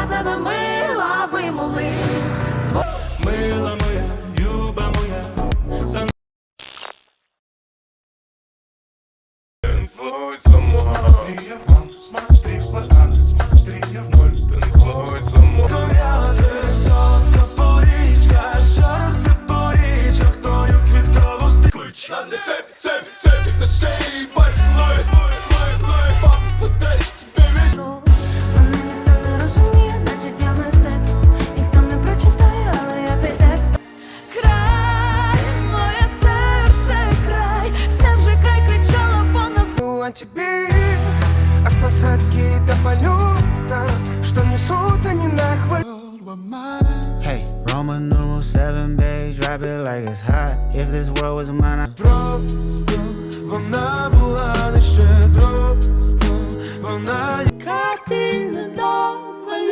я тебе мила вимоли. Мила моя, люба моя, за Танцуй Смотри, я в смотри в Смотри, я в ноль. Танцуй drop it like it's hot. If this world was mine, I'd Просто вона була не ще зростом Вона картина домальована.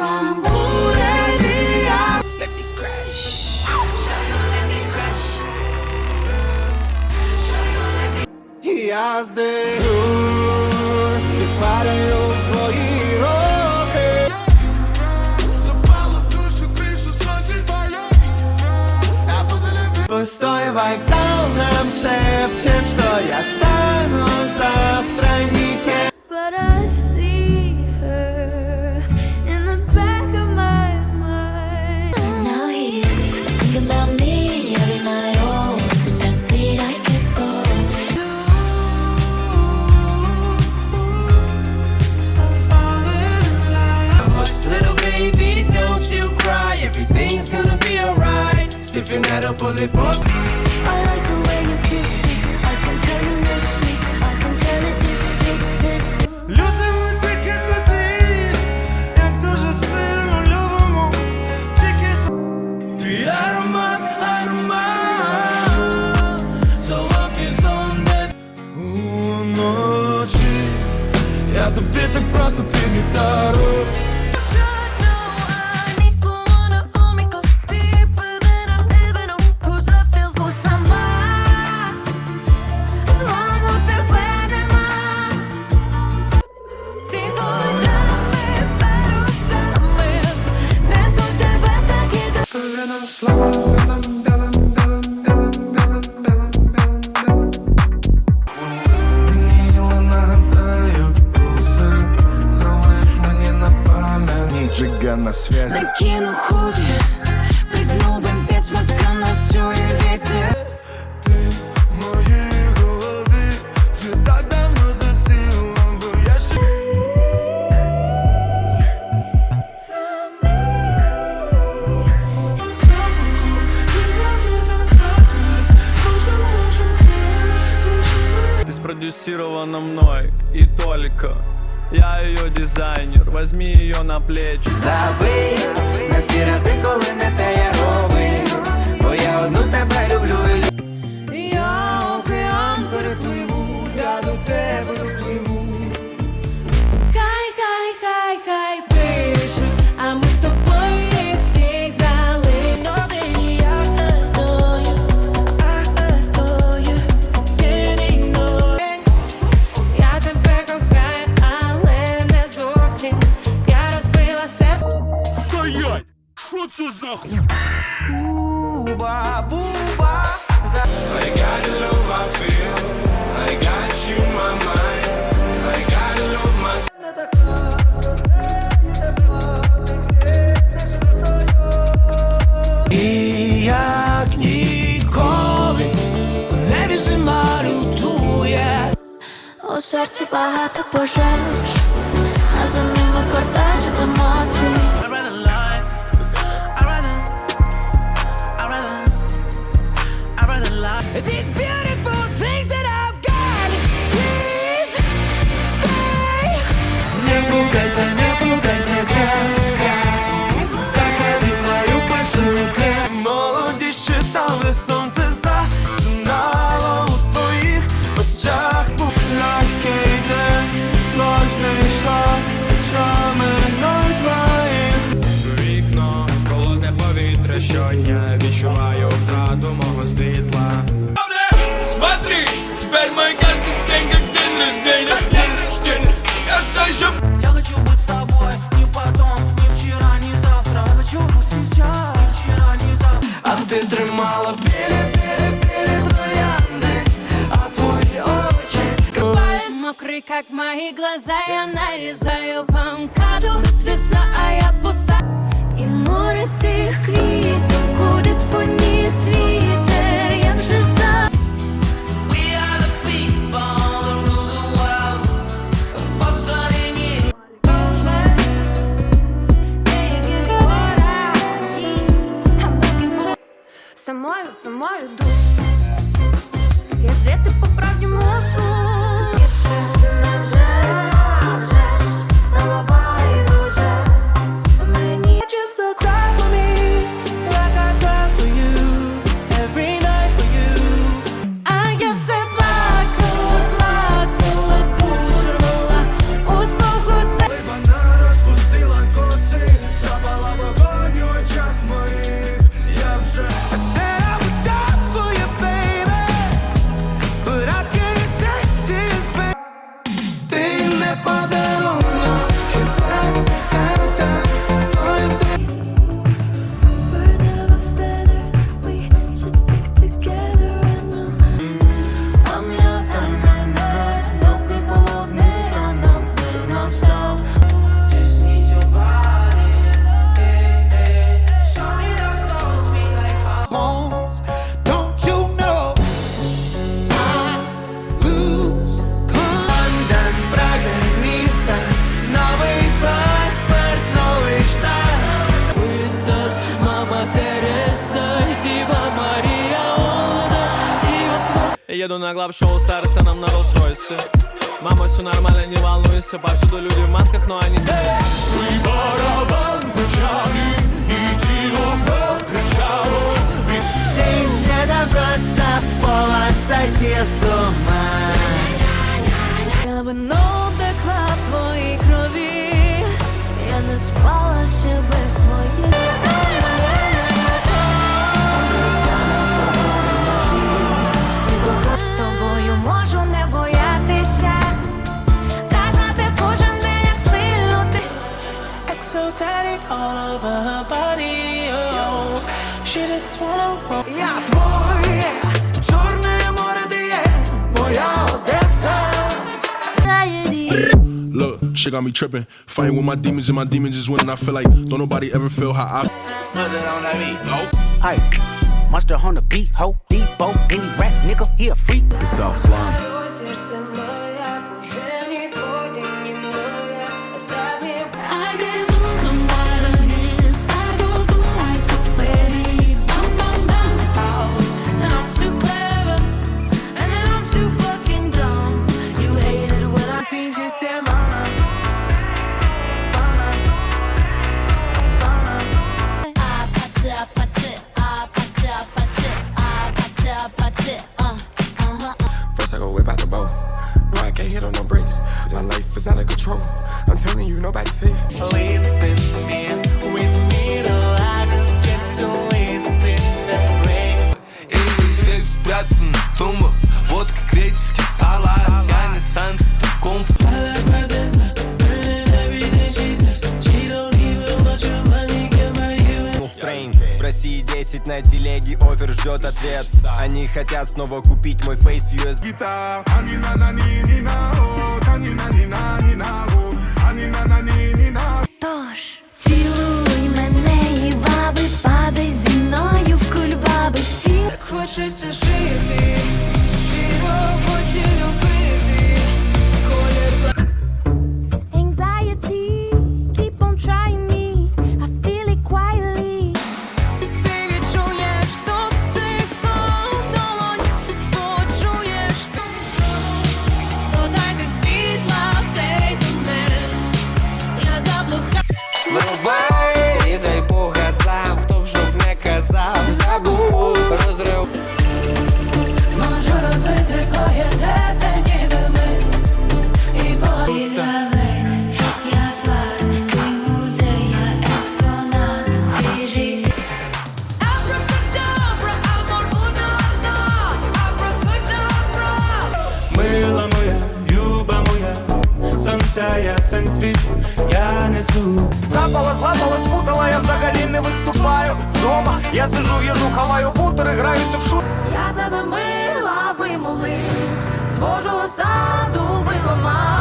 Нам буде вія. Я здаюсь Пустой вокзал нам шепчет, что я стану завтра никем But I see her in the back of my mind. Now he's thinking about me every night. Oh, isn't that sweet? I guess so. Hush, little baby, don't you cry Everything's gonna be alright Stiffen that up, pull it up Просто під гітару. Should мной и только Я ее дизайнер, возьми ее на плечи Забий на всі рази, коли не те я робив. Бо я одну тебе люблю і люблю. За? Буба, буба. I got the love I feel I got you my mind I got the love myself І як ніколи в небі зима лютує. У серці багато пожеж, а за ними кортежі з емоцій. These beautiful things that I've got, please stay. Не Как мои глаза я нарезаю по МКАДу Тут весна, а я пуста І море тих квітів, куди не світ Їду на глав шоу, серце нам на Rolls-Royce Мама, все нормально, не волнуйся Повсюду люди в масках, но они... Эй! Барабан! Shit got me tripping. Fighting with my demons and my demons is winning. I feel like don't nobody ever feel how I. Ike, monster on the beat, ho, Debo, any rap nigga, he a freak. It's all slime. I guess ждет ответ. Они хотят снова купить мой фейс в USB забудь Я ясен світ, я несу Запала, злапала, спутала, я взагалі не виступаю вдома. Я сижу, їжу, хаваю бутери, граюся в шу. Я тебе мила вимолив, з Божого саду виламав.